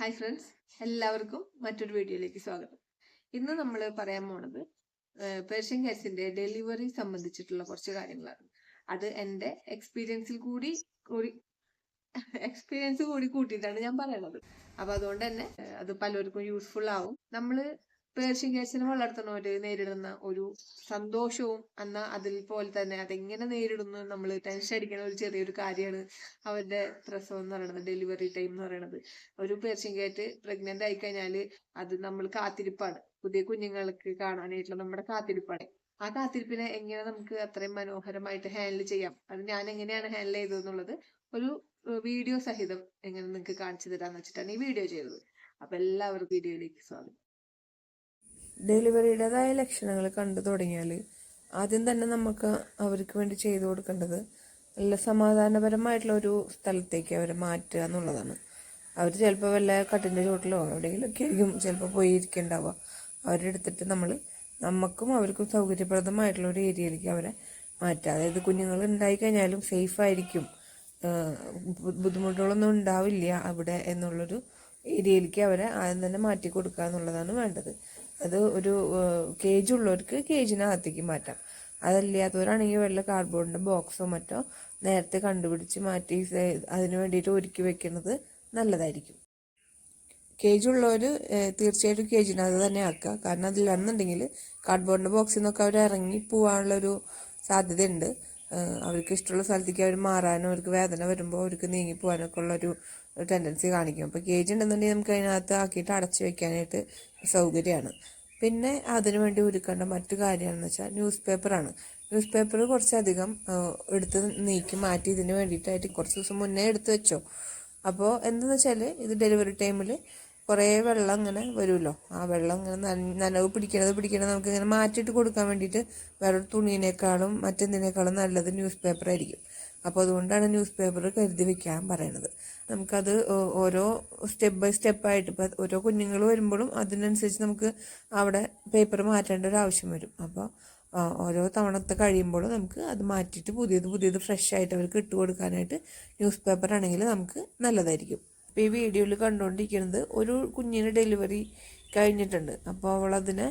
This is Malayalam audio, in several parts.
ഹായ് ഫ്രണ്ട്സ് എല്ലാവർക്കും മറ്റൊരു വീഡിയോയിലേക്ക് സ്വാഗതം. ഇന്ന് നമ്മൾ പറയാൻ പോണത് പേർഷ്യൻ കാറ്റ്സിന്റെ ഡെലിവറി സംബന്ധിച്ചിട്ടുള്ള കുറച്ച് കാര്യങ്ങളാണ്. അത് എന്റെ എക്സ്പീരിയൻസിൽ കൂടി കൂടി എക്സ്പീരിയൻസ് കൂടി കൂട്ടിയിട്ടാണ് ഞാൻ പറയണത്. അപ്പൊ അതുകൊണ്ട് തന്നെ അത് പലർക്കും യൂസ്ഫുൾ ആവും. നമ്മൾ പേർഷ്യൻ കാറ്റ്സിനെ വളർത്തുന്നവര് നേരിടുന്ന ഒരു സന്തോഷവും എന്നാൽ അതിൽ പോലെ തന്നെ അതെങ്ങനെ നേരിടുന്നു നമ്മൾ ടെൻഷൻ അടിക്കുന്ന ഒരു ചെറിയൊരു കാര്യമാണ് അവരുടെ പ്രസവം എന്ന് പറയുന്നത് ഡെലിവറി ടൈം എന്ന് പറയുന്നത്. ഒരു പേർഷ്യൻ കാറ്റ് പ്രഗ്നന്റ് ആയി കഴിഞ്ഞാൽ അത് നമ്മൾ കാത്തിരിപ്പാണ്. പുതിയ കുഞ്ഞുങ്ങൾക്ക് കാണാനായിട്ടുള്ള നമ്മുടെ കാത്തിരിപ്പാണ്. ആ കാത്തിരിപ്പിനെ എങ്ങനെ നമുക്ക് അത്രയും മനോഹരമായിട്ട് ഹാൻഡിൽ ചെയ്യാം? അത് ഞാൻ എങ്ങനെയാണ് ഹാൻഡിൽ ചെയ്തതെന്നുള്ളത് ഒരു വീഡിയോ സഹിതം എങ്ങനെ നിങ്ങൾക്ക് കാണിച്ചു തരാന്ന് വെച്ചിട്ടാണ് ഈ വീഡിയോ ചെയ്തത്. അപ്പൊ എല്ലാവർക്കും വീഡിയോയിലേക്ക് സ്വാഗതം. ഡെലിവറിയുടേതായ ലക്ഷണങ്ങൾ കണ്ടു തുടങ്ങിയാൽ ആദ്യം തന്നെ നമുക്ക് അവർക്ക് വേണ്ടി ചെയ്തു കൊടുക്കേണ്ടത് നല്ല സമാധാനപരമായിട്ടുള്ള ഒരു സ്ഥലത്തേക്ക് അവരെ മാറ്റുക എന്നുള്ളതാണ്. അവർ ചിലപ്പോൾ വല്ല കട്ടിന്റെ ചോട്ടിലോ എവിടെയെങ്കിലുമൊക്കെ ആയിരിക്കും ചിലപ്പോൾ പോയി ഇരിക്കുന്നുണ്ടാവുക അവരെടുത്തിട്ട് നമ്മൾ നമുക്കും അവർക്കും സൗകര്യപ്രദമായിട്ടുള്ള ഒരു ഏരിയയിലേക്ക് അവരെ മാറ്റുക. അതായത് കുഞ്ഞുങ്ങൾ ഉണ്ടായി കഴിഞ്ഞാലും സേഫ് ആയിരിക്കും. ബുദ്ധിമുട്ടുകളൊന്നും ഉണ്ടാവില്ല അവിടെ എന്നുള്ളൊരു ഏരിയയിലേക്ക് അവരെ ആദ്യം തന്നെ മാറ്റി കൊടുക്കുക എന്നുള്ളതാണ് വേണ്ടത്. അത് ഒരു കേജ് ഉള്ളവർക്ക് കേജിനകത്തേക്ക് മാറ്റാം. അതല്ലാത്തവരാണെങ്കിൽ വല്ല കാർഡ്ബോർഡിന്റെ ബോക്സോ മറ്റോ നേരത്തെ കണ്ടുപിടിച്ച് മാറ്റി അതിന് വേണ്ടിയിട്ട് ഒരുക്കി വെക്കുന്നത് നല്ലതായിരിക്കും. കേജ് ഉള്ളവർ തീർച്ചയായിട്ടും കേജിനകത്ത് തന്നെ ആക്കുക. കാരണം അതിലാണെന്നുണ്ടെങ്കിൽ കാർഡ്ബോർഡിന്റെ ബോക്സിൽ നിന്നൊക്കെ അവർ ഇറങ്ങി പോകാനുള്ളൊരു സാധ്യതയുണ്ട്. അവർക്ക് ഇഷ്ടമുള്ള സ്ഥലത്തേക്ക് അവർ മാറാനും അവർക്ക് വേദന വരുമ്പോൾ അവർക്ക് നീങ്ങി പോകാനൊക്കെ ഉള്ളൊരു ടെൻഡൻസി കാണിക്കും. അപ്പോൾ കേജ് ഉണ്ടെന്നുണ്ടെങ്കിൽ നമുക്ക് അതിനകത്ത് ആക്കിയിട്ട് അടച്ചു വെക്കാനായിട്ട് സൗകര്യമാണ്. പിന്നെ അതിനു വേണ്ടി ഒരുക്കേണ്ട മറ്റു കാര്യമാണെന്ന് വെച്ചാൽ ന്യൂസ് പേപ്പറാണ് ന്യൂസ് പേപ്പർ കുറച്ചധികം എടുത്ത് നീക്കി മാറ്റി ഇതിന് വേണ്ടിയിട്ടായിട്ട് കുറച്ച് ദിവസം മുന്നേ എടുത്ത് വെച്ചോ. അപ്പോൾ എന്താണെന്ന് വെച്ചാൽ ഇത് ഡെലിവറി ടൈമിൽ കുറേ വെള്ളം ഇങ്ങനെ വരുമല്ലോ. ആ വെള്ളം ഇങ്ങനെ നനവ് പിടിക്കണത് പിടിക്കണത് നമുക്ക് ഇങ്ങനെ മാറ്റിയിട്ട് കൊടുക്കാൻ വേണ്ടിയിട്ട് വേറൊരു തുണീനേക്കാളും മറ്റെന്തിനേക്കാളും നല്ലത് ന്യൂസ് പേപ്പർ ആയിരിക്കും. അപ്പോൾ അതുകൊണ്ടാണ് ന്യൂസ് പേപ്പർ കരുതി വെക്കാൻ പറയുന്നത് നമുക്കത് ഓരോ സ്റ്റെപ്പ് ബൈ സ്റ്റെപ്പായിട്ട് ഇപ്പം ഓരോ കുഞ്ഞുങ്ങൾ വരുമ്പോഴും അതിനനുസരിച്ച് നമുക്ക് അവിടെ പേപ്പർ മാറ്റേണ്ട ഒരു ആവശ്യം വരും. അപ്പോൾ ഓരോ തവണത്തെ കഴിയുമ്പോഴും നമുക്ക് അത് മാറ്റിയിട്ട് പുതിയത് പുതിയത് ഫ്രഷ് ആയിട്ട് അവർക്ക് ഇട്ട് കൊടുക്കാനായിട്ട് ന്യൂസ് പേപ്പർ ആണെങ്കിൽ നമുക്ക് നല്ലതായിരിക്കും. ഇപ്പോൾ ഈ വീഡിയോയിൽ കണ്ടുകൊണ്ടിരിക്കുന്നത് ഒരു കുഞ്ഞിന് ഡെലിവറി കഴിഞ്ഞിട്ടുണ്ട്. അപ്പോൾ അവൾ അതിനെ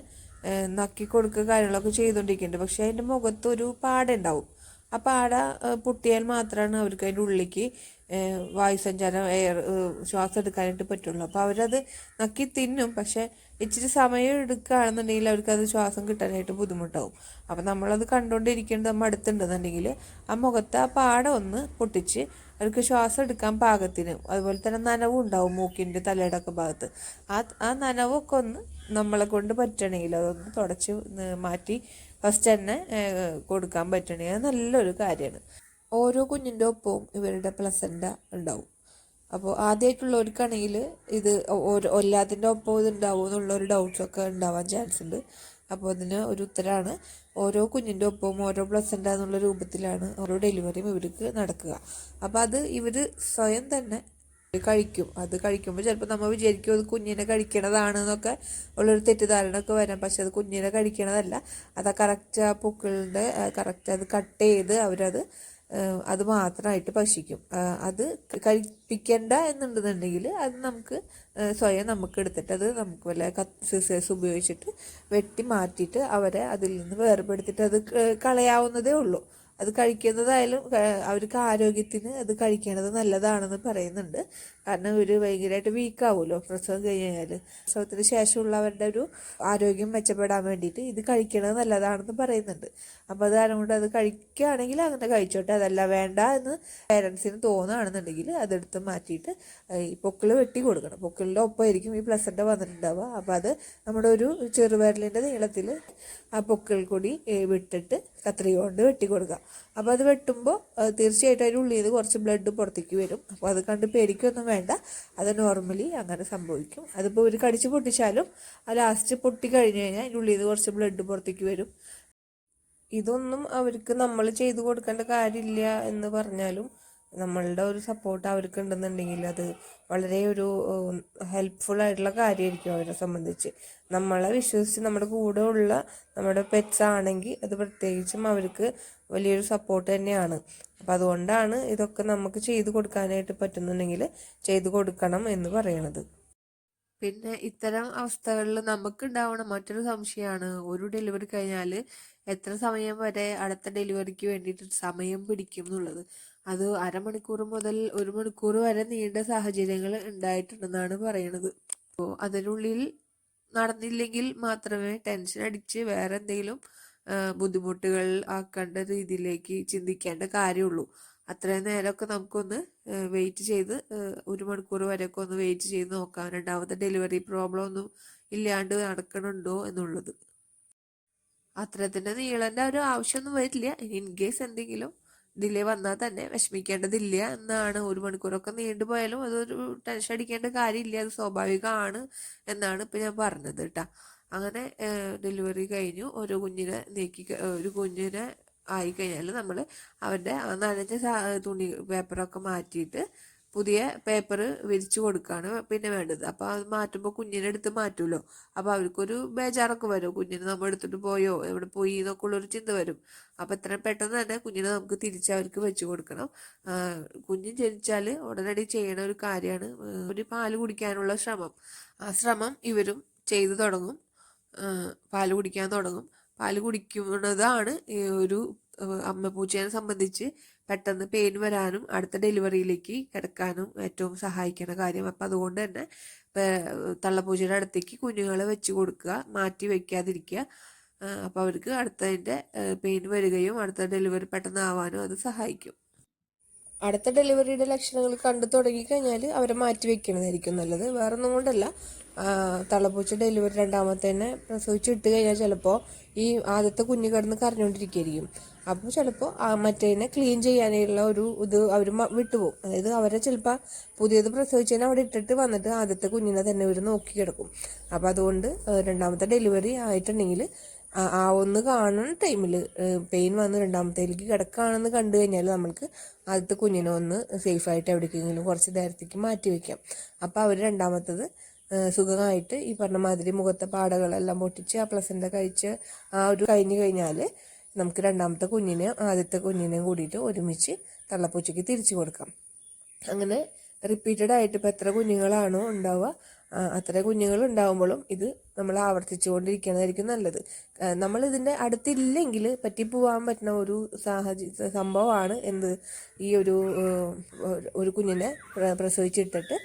നക്കി കൊടുക്കുക കാര്യങ്ങളൊക്കെ ചെയ്തുകൊണ്ടിരിക്കുന്നുണ്ട്. പക്ഷേ അതിന്റെ മുഖത്തൊരു പാടുണ്ടാവും. ആ ആടെ പൊട്ടിയാൽ മാത്രമാണ് അവർക്ക് അതിന്റെ ഉള്ളിലേക്ക് വായുസഞ്ചാരം എയർ ശ്വാസം എടുക്കാനായിട്ട് പറ്റുള്ളൂ. അപ്പോൾ അവരത് നക്കി തിന്നും. പക്ഷേ ഇച്ചിരി സമയം എടുക്കുകയാണെന്നുണ്ടെങ്കിൽ അവർക്ക് അത് ശ്വാസം കിട്ടാനായിട്ട് ബുദ്ധിമുട്ടാവും. അപ്പം നമ്മളത് കണ്ടുകൊണ്ടിരിക്കേണ്ടത് നമ്മൾ അടുത്തുണ്ടെന്നുണ്ടെങ്കിൽ ആ മുഖത്ത് ആ പാട ഒന്ന് പൊട്ടിച്ച് അവർക്ക് ശ്വാസം എടുക്കാൻ പാകത്തിന് അതുപോലെ തന്നെ നനവും ഉണ്ടാവും മൂക്കിന്റെ തലയുടെ ഒക്കെ ഭാഗത്ത്. ആ ആ നനവൊക്കെ ഒന്ന് നമ്മളെ കൊണ്ട് പറ്റണമെങ്കിൽ അതൊന്ന് തുടച്ച് മാറ്റി ഫസ്റ്റ് തന്നെ കൊടുക്കാൻ പറ്റണേ. നല്ലൊരു കാര്യമാണ് ഓരോ കുഞ്ഞിന്റെ ഒപ്പവും ഇവരുടെ പ്ലസന്റ ഉണ്ടാവും. അപ്പോൾ ആദ്യമായിട്ടുള്ളവർക്കാണെങ്കിൽ ഇത് ഓരോ എല്ലാത്തിന്റെ ഒപ്പം ഇത് ഉണ്ടാവും എന്നുള്ള ഒരു ഡൗട്ട്സൊക്കെ ഉണ്ടാവാൻ ചാൻസ് ഉണ്ട്. അപ്പോൾ അതിന് ഒരു ഉത്തരമാണ് ഓരോ കുഞ്ഞിന്റെ ഒപ്പവും ഓരോ പ്ലസന്റ എന്നുള്ള രൂപത്തിലാണ് ഓരോ ഡെലിവറിയും ഇവർക്ക് നടക്കുക. അപ്പോൾ അത് ഇവർ സ്വയം തന്നെ കഴിക്കും. അത് കഴിക്കുമ്പോൾ ചിലപ്പോൾ നമ്മൾ വിചാരിക്കും അത് കുഞ്ഞിനെ കഴിക്കണതാണ് എന്നൊക്കെ ഉള്ളൊരു തെറ്റിദ്ധാരണ ഒക്കെ വരാം. പക്ഷെ അത് കുഞ്ഞിനെ കഴിക്കണതല്ല. അത് കറക്റ്റ് ആ പൂക്കളുടെ കറക്റ്റ് അത് കട്ട് ചെയ്ത് അവരത് അത് മാത്രമായിട്ട് ഭക്ഷിക്കും. അത് കഴിപ്പിക്കേണ്ട എന്നുണ്ടെന്നുണ്ടെങ്കിൽ അത് നമുക്ക് സ്വയം നമുക്ക് എടുത്തിട്ട് അത് നമുക്ക് വല്ല സിസേഴ്സ് ഉപയോഗിച്ചിട്ട് വെട്ടി മാറ്റിയിട്ട് അവരെ അതിൽ നിന്ന് വേർപെടുത്തിട്ട് അത് കളയാവുന്നതേ ഉള്ളൂ. അത് കഴിക്കുന്നതായാലും അവർക്ക് ആരോഗ്യത്തിന് അത് കഴിക്കേണ്ടത് നല്ലതാണെന്ന് പറയുന്നുണ്ട്. കാരണം ഇവർ ഭയങ്കരമായിട്ട് വീക്കാവുമല്ലോ പ്രസവം കഴിഞ്ഞാൽ പ്രസവത്തിന് ശേഷമുള്ളവരുടെ ഒരു ആരോഗ്യം മെച്ചപ്പെടാൻ വേണ്ടിയിട്ട് ഇത് കഴിക്കണത് നല്ലതാണെന്ന് പറയുന്നുണ്ട്. അപ്പോൾ അത് കാരണം കൊണ്ട് അത് കഴിക്കുകയാണെങ്കിൽ അങ്ങനെ കഴിച്ചോട്ടെ. അതല്ല വേണ്ട എന്ന് പേരൻസിന് തോന്നുകയാണെന്നുണ്ടെങ്കിൽ അതെടുത്ത് മാറ്റിയിട്ട് ഈ പൊക്കിൾ വെട്ടി കൊടുക്കണം. പൊക്കിളിന്റെ ഒപ്പമായിരിക്കും ഈ പ്ലസന്റ് വന്നിട്ടുണ്ടാവുക. അപ്പോൾ അത് നമ്മുടെ ഒരു ചെറുവിരലിന്റെ നീളത്തിൽ ആ പൊക്കിൾ കൂടി വിട്ടിട്ട് കത്രിക കൊണ്ട് വെട്ടി കൊടുക്കുക അപ്പോൾ അത് വെട്ടുമ്പോൾ തീർച്ചയായിട്ടും അതിന്റെ ഉള്ളിൽ നിന്ന് കുറച്ച് ബ്ലഡ് പുറത്തേക്ക് വരും. അപ്പോൾ അത് കണ്ട് പേടിക്കൊന്നും വേണ്ട. അത് നോർമലി അങ്ങനെ സംഭവിക്കും. അതിപ്പോൾ ഒരു കടിച്ച് പൊട്ടിച്ചാലും ആ ലാസ്റ്റ് പൊട്ടി കഴിഞ്ഞ് കഴിഞ്ഞാൽ അതിന്റെ ഉള്ളിൽ നിന്ന് കുറച്ച് ബ്ലഡ് പുറത്തേക്ക് വരും. ഇതൊന്നും അവർക്ക് നമ്മൾ ചെയ്തു കൊടുക്കേണ്ട കാര്യമില്ല എന്ന് പറഞ്ഞാലും നമ്മളുടെ ഒരു സപ്പോർട്ട് അവർക്ക് ഉണ്ടെന്നുണ്ടെങ്കിൽ അത് വളരെ ഒരു ഹെൽപ്ഫുൾ ആയിട്ടുള്ള കാര്യമായിരിക്കും അവരെ സംബന്ധിച്ച്. നമ്മളെ വിശ്വസിച്ച് നമ്മുടെ കൂടെ ഉള്ള നമ്മുടെ പെറ്റ്സ് ആണെങ്കിൽ അത് പ്രത്യേകിച്ചും അവർക്ക് വലിയൊരു സപ്പോർട്ട് തന്നെയാണ്. അപ്പം അതുകൊണ്ടാണ് ഇതൊക്കെ നമുക്ക് ചെയ്തു കൊടുക്കാനായിട്ട് പറ്റുന്നുണ്ടെങ്കിൽ ചെയ്തു കൊടുക്കണം എന്ന് പറയണത്. പിന്നെ ഇത്തരം അവസ്ഥകളിൽ നമുക്ക് ഉണ്ടാവണ മറ്റൊരു സംശയമാണ് ഒരു ഡെലിവറി കഴിഞ്ഞാൽ എത്ര സമയം വരെ അടുത്ത ഡെലിവറിക്ക് വേണ്ടിയിട്ട് സമയം പിടിക്കും എന്നുള്ളത്. അത് അരമണിക്കൂർ മുതൽ ഒരു മണിക്കൂർ വരെ നീണ്ട സാഹചര്യങ്ങൾ ഉണ്ടായിട്ടുണ്ടെന്നാണ് പറയണത്. അപ്പോൾ അതിനുള്ളിൽ നടന്നില്ലെങ്കിൽ മാത്രമേ ടെൻഷൻ അടിച്ച് വേറെ എന്തെങ്കിലും ബുദ്ധിമുട്ടുകൾ ആക്കേണ്ട രീതിയിലേക്ക് ചിന്തിക്കേണ്ട കാര്യമുള്ളൂ. അത്രയും നേരമൊക്കെ നമുക്കൊന്ന് വെയിറ്റ് ചെയ്ത് ഒരു മണിക്കൂർ വരെയൊക്കെ ഒന്ന് വെയിറ്റ് ചെയ്ത് നോക്കാം രണ്ടാമത്തെ ഡെലിവറി പ്രോബ്ലം ഒന്നും ഇല്ലാണ്ട് നടക്കണുണ്ടോ എന്നുള്ളത്. അത്രത്തിന്റെ നീളന്റെ ഒരു ആവശ്യമൊന്നും വരില്ല. ഇൻ കേസ് എന്തെങ്കിലും ഡിലേ വന്നാൽ തന്നെ വിഷമിക്കേണ്ടതില്ല. എന്നാണ് ഒരു മണിക്കൂറൊക്കെ നീണ്ടുപോയാലും അതൊരു ടെൻഷൻ അടിക്കേണ്ട കാര്യമില്ല. അത് സ്വാഭാവികമാണ് എന്നാണ് ഇപ്പം ഞാൻ പറഞ്ഞത് കേട്ടാ അങ്ങനെ ഡെലിവറി കഴിഞ്ഞു. ഒരു കുഞ്ഞിനെ നീക്കി ഒരു കുഞ്ഞിനെ ആയിക്കഴിഞ്ഞാൽ നമ്മൾ അവരുടെ നനഞ്ഞ തുണി പേപ്പറൊക്കെ മാറ്റിയിട്ട് പുതിയ പേപ്പർ വിരിച്ചു കൊടുക്കുകയാണ് പിന്നെ വേണ്ടത്. അപ്പോൾ അത് മാറ്റുമ്പോൾ കുഞ്ഞിനെ എടുത്ത് മാറ്റുമല്ലോ അപ്പോൾ അവർക്കൊരു ബേജാറൊക്കെ വരും. കുഞ്ഞിനെ നമ്മൾ എടുത്തിട്ട് പോയോ? എവിടെ പോയി? എന്നൊക്കെ ഉള്ളൊരു ചിന്ത വരും. അപ്പോൾ എത്രയും പെട്ടെന്ന് തന്നെ കുഞ്ഞിനെ നമുക്ക് തിരിച്ച് അവർക്ക് വെച്ച് കൊടുക്കണം. കുഞ്ഞു ജനിച്ചാൽ ഉടനടി ചെയ്യണ ഒരു കാര്യമാണ് ഒരു പാൽ കുടിക്കാനുള്ള ശ്രമം. ആ ശ്രമം ഇവരും ചെയ്തു തുടങ്ങും. പാൽ കുടിക്കാൻ തുടങ്ങും. പാൽ കുടിക്കുന്നതാണ് ഒരു അമ്മ പൂച്ചേനെ സംബന്ധിച്ച് പെട്ടെന്ന് പെയിൻ വരാനും അടുത്ത ഡെലിവറിയിലേക്ക് കിടക്കാനും ഏറ്റവും സഹായിക്കുന്ന കാര്യം. അപ്പം അതുകൊണ്ട് തന്നെ തള്ളപ്പൂച്ചയുടെ അടുത്തേക്ക് കുഞ്ഞുങ്ങളെ വെച്ച് കൊടുക്കുക മാറ്റി വയ്ക്കാതിരിക്കുക അപ്പോൾ അവർക്ക് അടുത്തതിന്റെ പെയിൻ വരികയും അടുത്ത ഡെലിവറി പെട്ടെന്ന് ആവാനും അത് സഹായിക്കും. അടുത്ത ഡെലിവറിയുടെ ലക്ഷണങ്ങൾ കണ്ടു തുടങ്ങിക്കഴിഞ്ഞാൽ അവരെ മാറ്റി വെക്കണതായിരിക്കും നല്ലത്. വേറെ ഒന്നും കൊണ്ടല്ല തള്ളപ്പൂച്ച ഡെലിവറി രണ്ടാമത്തേനെ തന്നെ പ്രസവിച്ചിട്ട് കഴിഞ്ഞാൽ ചിലപ്പോൾ ഈ ആദ്യത്തെ കുഞ്ഞ് കിടന്ന് കരഞ്ഞുകൊണ്ടിരിക്കുകയായിരിക്കും അപ്പോൾ ചിലപ്പോൾ മറ്റേനെ ക്ലീൻ ചെയ്യാനുള്ള ഒരു ഇത് അവർ വിട്ടുപോകും. അതായത് അവരെ ചിലപ്പോൾ പുതിയത് പ്രസവിച്ചതിനെ അവിടെ ഇട്ടിട്ട് വന്നിട്ട് ആദ്യത്തെ കുഞ്ഞിനെ തന്നെ ഇവർ നോക്കി കിടക്കും. അപ്പോൾ അതുകൊണ്ട് രണ്ടാമത്തെ ഡെലിവറി ആയിട്ടുണ്ടെങ്കിൽ ആ ആ ഒന്ന് കാണുന്ന ടൈമിൽ പെയിൻ വന്ന് രണ്ടാമത്തേലേക്ക് കിടക്കുകയാണെന്ന് കണ്ടു കഴിഞ്ഞാൽ നമ്മൾക്ക് ആദ്യത്തെ കുഞ്ഞിനെ ഒന്ന് സേഫായിട്ട് എവിടേക്കെങ്കിലും കുറച്ച് നേരത്തേക്ക് മാറ്റി വയ്ക്കാം അപ്പോൾ അവർ രണ്ടാമത്തത് സുഖമായിട്ട് ഈ പറഞ്ഞ മാതിരി മുഖത്തെ പാടകളെല്ലാം പൊട്ടിച്ച് ആ പ്ലസന്റ കഴിച്ച് ആ ഒരു കഴിഞ്ഞ് കഴിഞ്ഞാൽ നമുക്ക് രണ്ടാമത്തെ കുഞ്ഞിനെ ആദ്യത്തെ കുഞ്ഞിനെയും കൂടിയിട്ട് ഒരുമിച്ച് തള്ളപ്പൂച്ചയ്ക്ക് തിരിച്ചു കൊടുക്കാം. അങ്ങനെ റിപ്പീറ്റഡ് ആയിട്ട് ഇപ്പം എത്ര കുഞ്ഞുങ്ങളാണോ ഉണ്ടാവുക അത്ര കുഞ്ഞുങ്ങൾ ഉണ്ടാകുമ്പോഴും ഇത് നമ്മൾ ആവർത്തിച്ചുകൊണ്ടിരിക്കുന്നതായിരിക്കും നല്ലത്. നമ്മൾ ഇതിന്റെ അടുത്തില്ലെങ്കിൽ പറ്റിപ്പോവാൻ പറ്റുന്ന ഒരു സാഹചര്യ സംഭവമാണ് എന്ത്? ഈ ഒരു ഒരു കുഞ്ഞിനെ പ്ര- പ്രസവിച്ചിട്ടിട്ട്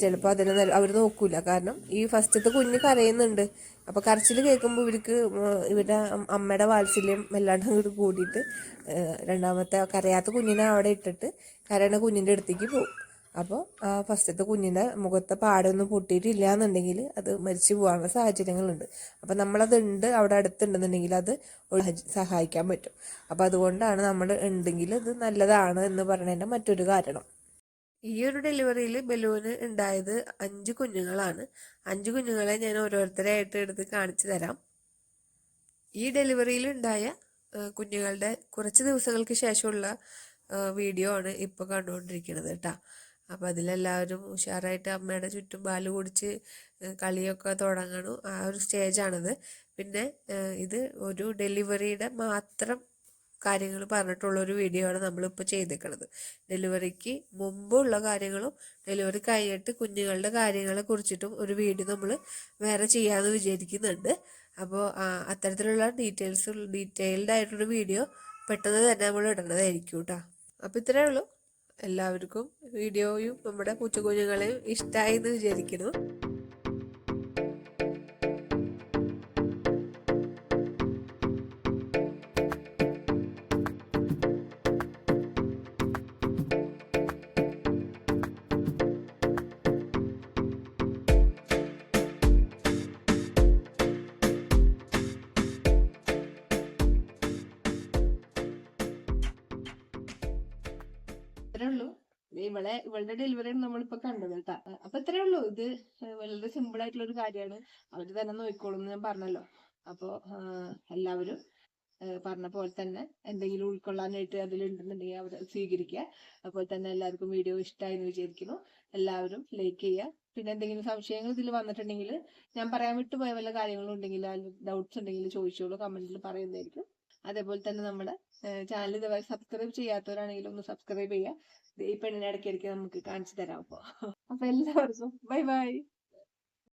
ചിലപ്പോൾ അതിനെ അവർ നോക്കൂല. കാരണം ഈ ഫസ്റ്റത്തെ കുഞ്ഞ് കരയുന്നുണ്ട്. അപ്പോൾ കരച്ചിൽ കേൾക്കുമ്പോൾ ഇവർക്ക് ഇവരുടെ അമ്മയുടെ വാത്സല്യം വല്ലാണ്ട് അങ്ങോട്ട് കൂടിയിട്ട് രണ്ടാമത്തെ കരയാത്ത കുഞ്ഞിനെ അവിടെ ഇട്ടിട്ട് കരയണ കുഞ്ഞിന്റെ അടുത്തേക്ക് പോകും അപ്പോൾ ആ ഫസ്റ്റത്തെ കുഞ്ഞിന്റെ മുഖത്തെ പാടൊന്നും പൊട്ടിയിട്ടില്ല എന്നുണ്ടെങ്കിൽ അത് മരിച്ചു പോകാനുള്ള സാഹചര്യങ്ങളുണ്ട്. അപ്പോൾ നമ്മളത് ഉണ്ട് അവിടെ അടുത്തുണ്ടെന്നുണ്ടെങ്കിൽ അത് സഹായിക്കാൻ പറ്റും. അപ്പോൾ അതുകൊണ്ടാണ് നമ്മൾ ഉണ്ടെങ്കിൽ അത് നല്ലതാണ് എന്ന് പറയുന്നതിന്റെ മറ്റൊരു കാരണം. ഈ ഒരു ഡെലിവറിയിൽ ബലൂന് ഉണ്ടായത് അഞ്ച് കുഞ്ഞുങ്ങളാണ്. അഞ്ച് കുഞ്ഞുങ്ങളെ ഞാൻ ഓരോരുത്തരായിട്ട് എടുത്ത് കാണിച്ചു തരാം. ഈ ഡെലിവറിയിൽ ഉണ്ടായ കുഞ്ഞുങ്ങളുടെ കുറച്ച് ദിവസങ്ങൾക്ക് ശേഷമുള്ള വീഡിയോ ആണ് ഇപ്പോൾ കണ്ടുകൊണ്ടിരിക്കുന്നത് കേട്ടോ. അപ്പം അതിലെല്ലാവരും ഉഷാറായിട്ട് അമ്മയുടെ ചുറ്റും പാൽ കുടിച്ച് കളിയൊക്കെ തുടങ്ങണു ആ ഒരു സ്റ്റേജാണത് പിന്നെ ഇത് ഒരു ഡെലിവറിയുടെ മാത്രം കാര്യങ്ങൾ പറഞ്ഞിട്ടുള്ള ഒരു വീഡിയോ ആണ് നമ്മളിപ്പോൾ ചെയ്തേക്കുന്നത് ഡെലിവറിക്ക് മുമ്പുള്ള കാര്യങ്ങളും ഡെലിവറി കഴിഞ്ഞിട്ട് കുഞ്ഞുങ്ങളുടെ കാര്യങ്ങളെ കുറിച്ചിട്ടും ഒരു വീഡിയോ നമ്മൾ വേറെ ചെയ്യാമെന്ന് വിചാരിക്കുന്നുണ്ട്. അപ്പോൾ അത്തരത്തിലുള്ള ഡീറ്റെയിൽസ് ഡീറ്റെയിൽഡ് ആയിട്ടുള്ള വീഡിയോ പെട്ടെന്ന് തന്നെ നമ്മൾ ഇടേണ്ടതായിരിക്കും കേട്ടോ അപ്പോൾ ഇത്രയേ ഉള്ളൂ. എല്ലാവർക്കും വീഡിയോയും നമ്മുടെ പൂച്ചക്കുഞ്ഞുങ്ങളെയും ഇഷ്ടമായി എന്ന് വിചാരിക്കുന്നു. ഇത്രേ ഉള്ളൂ ഇവളെ ഇവളുടെ നമ്മൾ നമ്മളിപ്പോ കണ്ടത് കേട്ടാ. അപ്പൊ ഇത്രേ ഉള്ളൂ ഇത് വളരെ സിമ്പിൾ ആയിട്ടുള്ള ഒരു കാര്യമാണ്. അവർ തന്നെ നോക്കിക്കോളും ഞാൻ പറഞ്ഞല്ലോ. അപ്പോ എല്ലാവരും പറഞ്ഞ പോലെ തന്നെ എന്തെങ്കിലും ഉൾക്കൊള്ളാനായിട്ട് അതിലുണ്ടെന്നുണ്ടെങ്കിൽ അവർ സ്വീകരിക്കുക. അതുപോലെ തന്നെ എല്ലാവർക്കും വീഡിയോ ഇഷ്ടമായി എന്ന് വിചാരിക്കുന്നു. എല്ലാവരും ലൈക്ക് ചെയ്യുക. പിന്നെ എന്തെങ്കിലും സംശയങ്ങൾ ഇതിൽ വന്നിട്ടുണ്ടെങ്കിൽ ഞാൻ പറയാൻ വിട്ടുപോയ വല്ല കാര്യങ്ങളും ഉണ്ടെങ്കിൽ ഡൗട്ട്സ് ഉണ്ടെങ്കിൽ ചോദിച്ചോളൂ കമന്റിൽ പറയുന്നതായിരിക്കും. അതേപോലെ തന്നെ നമ്മുടെ ചാനൽ ഇതുവരെ സബ്സ്ക്രൈബ് ചെയ്യാത്തവരാണെങ്കിൽ ഒന്ന് സബ്സ്ക്രൈബ് ചെയ്യുക. ഈ പെണ്ണിനെ ഇടയ്ക്കിടയ്ക്ക് നമുക്ക് കാണിച്ചു തരാം അപ്പോ. അപ്പൊ എല്ലാവർക്കും ബൈ ബൈ